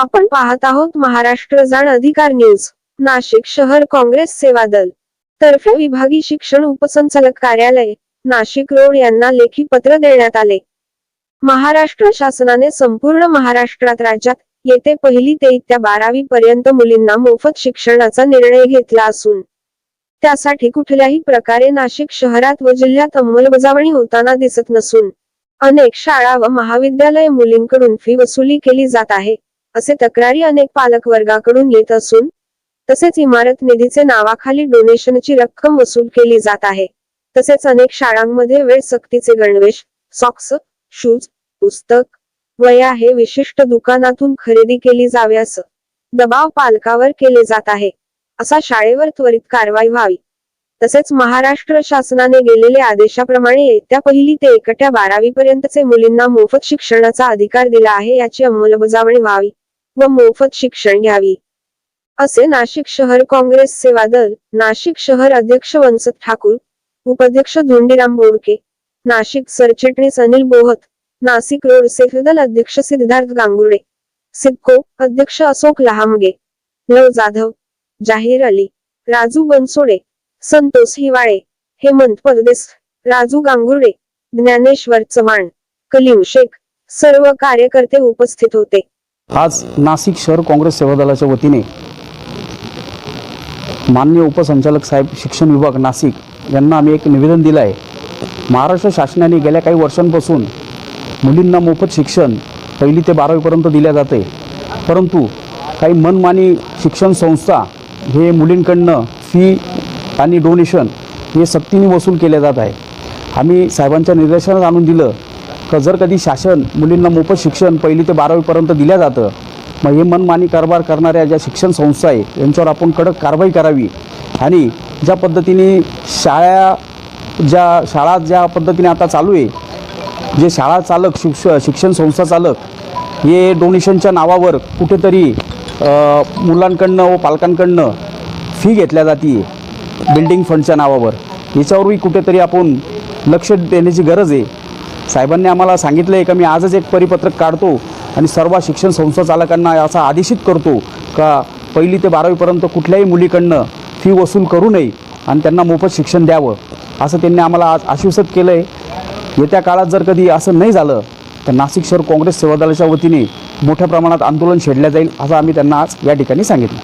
आपण पाहत आहोत महाराष्ट्र जाण अधिकार न्यूज नाशिक शहर काँग्रेस सेवा दल. तर्फे विभागीय शिक्षण उपसंचालक कार्यालय नाशिक रोड यांना लेखी पत्र देण्यात आले. महाराष्ट्र शासनाने संपूर्ण महाराष्ट्रात राज्यात येते पहिली ते इत्या बारावी पर्यंत मुलींना मोफत शिक्षणाचा निर्णय घेतला असून त्यासाठी कुठल्याही प्रकारे नाशिक शहरात व जिल्ह्यात अंमलबजावणी होताना दिसत नसून अनेक शाळा व महाविद्यालय मुलींकडून फी वसुली केली जात आहे. असे तक्रारी अनेक पालक वर्गाकडून येत असून तसेच इमारत निधीचे नावाखाली डोनेशनची रक्कम वसूल केली जात आहे. तसेच अनेक शाळांमध्ये वेळ सक्तीचे गणवेश सॉक्स शूज पुस्तक वया हे विशिष्ट दुकानातून खरेदी केली जावे असं दबाव पालकावर केले जात आहे. असा शाळेवर त्वरित कारवाई व्हावी. तसेच महाराष्ट्र शासनाने गेलेल्या आदेशाप्रमाणे येत्या पहिली ते एकट्या बारावी पर्यंतचे मुलींना मोफत शिक्षणाचा अधिकार दिला आहे याची अंमलबजावणी व्हावी. व मोफत शिक्षण घ्यावी. असे नाशिक शहर काँग्रेस सेवा दल नाशिक शहर अध्यक्ष वंसत ठाकूर उपाध्यक्ष धोंडीराम बोडके नाशिक सरचिटणीस अनिल बोहत नाशिक रोड सेफदल अध्यक्ष सिद्धार्थ गांगुर्डे सिडको अध्यक्ष अशोक लहामगे लव जाधव जाहीर अली राजू बनसोडे संतोष हिवाळे हेमंत परदेस राजू गांगुर्डे ज्ञानेश्वर चव्हाण कलीम शेख सर्व कार्यकर्ते उपस्थित होते. आज नाशिक शहर काँग्रेस सेवा दलाच्या वतीने मान्य उपसंचालक साहेब शिक्षण विभाग नाशिक यांना आम्ही एक निवेदन दिलं आहे. महाराष्ट्र शासनाने गेल्या काही वर्षांपासून मुलींना मोफत शिक्षण पहिली ते बारावीपर्यंत दिल्या जाते. परंतु काही मनमानी शिक्षण संस्था हे मुलींकडनं फी आणि डोनेशन हे सक्तीने वसूल केले जात आहे. आम्ही साहेबांच्या निदर्शनात आणून दिलं तर जर कधी शासन मुलींना मोफत शिक्षण पहिली ते बारावीपर्यंत दिल्या जातं मग हे मनमानी कारभार करणाऱ्या ज्या शिक्षण संस्था आहे यांच्यावर आपण कडक कारवाई करावी. आणि ज्या पद्धतीने शाळा ज्या शाळा ज्या पद्धतीने आता चालू आहे जे शाळा चालक शिक्ष शिक्षण संस्था चालक हे डोनेशनच्या नावावर कुठेतरी मुलांकडनं व पालकांकडनं फी घेतल्या जाते बिल्डिंग फंडच्या नावावर. याच्यावरही कुठेतरी आपण लक्ष देण्याची गरज आहे. साहेबांनी आम्हाला सांगितलं आहे का मी आजच एक परिपत्रक काढतो आणि सर्व शिक्षण संस्था चालकांना असा आदेशित करतो का पहिली ते बारावीपर्यंत कुठल्याही मुलीकडनं फी वसूल करू नये आणि त्यांना मोफत शिक्षण द्यावं असं त्यांनी आम्हाला आज आश्वासित केलं आहे येत्या काळात जर कधी असं नाही झालं तर नाशिक शहर काँग्रेस सेवादलाच्या वतीने मोठ्या प्रमाणात आंदोलन छेडलं जाईल असं आम्ही त्यांना आज या ठिकाणी सांगितलं.